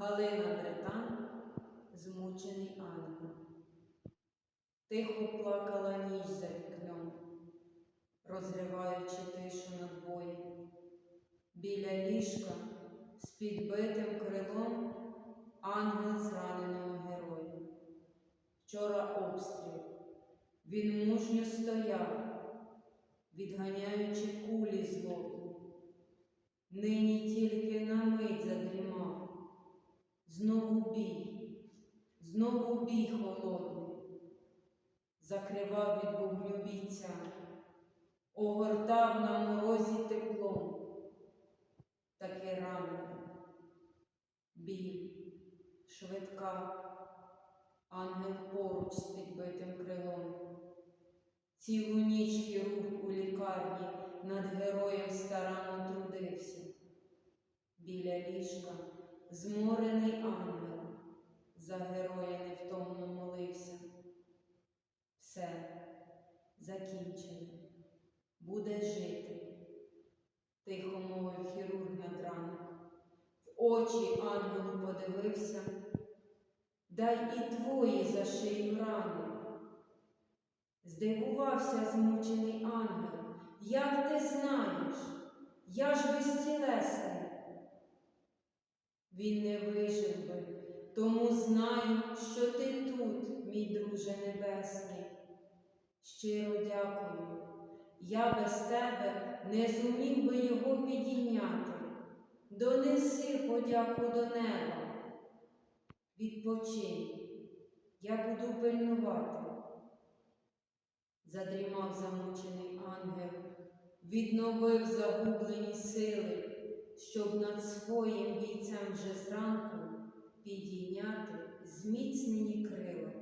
Галина Бретан, змучений ангел. Тихо плакала ніч за вікном, розриваючи тишу надвої. Біля ліжка з підбитим крилом ангел зраненого героя. Вчора обстріл. Він мужньо стояв, відганяючи кулі злобні. Нині тільки на мить задрімав. Знову бій, знову бій холодний, закривав від вогню бійця, огортав на морозі теплом, таке ранене, біль, швидка, ангел поруч з підбитим крилом. Цілу ніч хірург у лікарні. Над героєм старанно трудився. Біля ліжка зморений ангел за героя невтомно молився. Все закінчено, буде жити, тихо мовив хірург над ранок. В очі ангелу подивився, дай і твої за шию рани. Здивувався змучений ангел, як ти знаєш, я ж безтілесний. Він не вижив би, тому знаю, що ти тут, мій друже небесний. Щиро дякую. Я без тебе не зумів би його підійняти. Донеси подяку до неба. Відпочинь, я буду пильнувати. Задрімав замучений ангел, відновив загублені сили, щоб над своїм бійцем вже зранку підійняти зміцнені крила.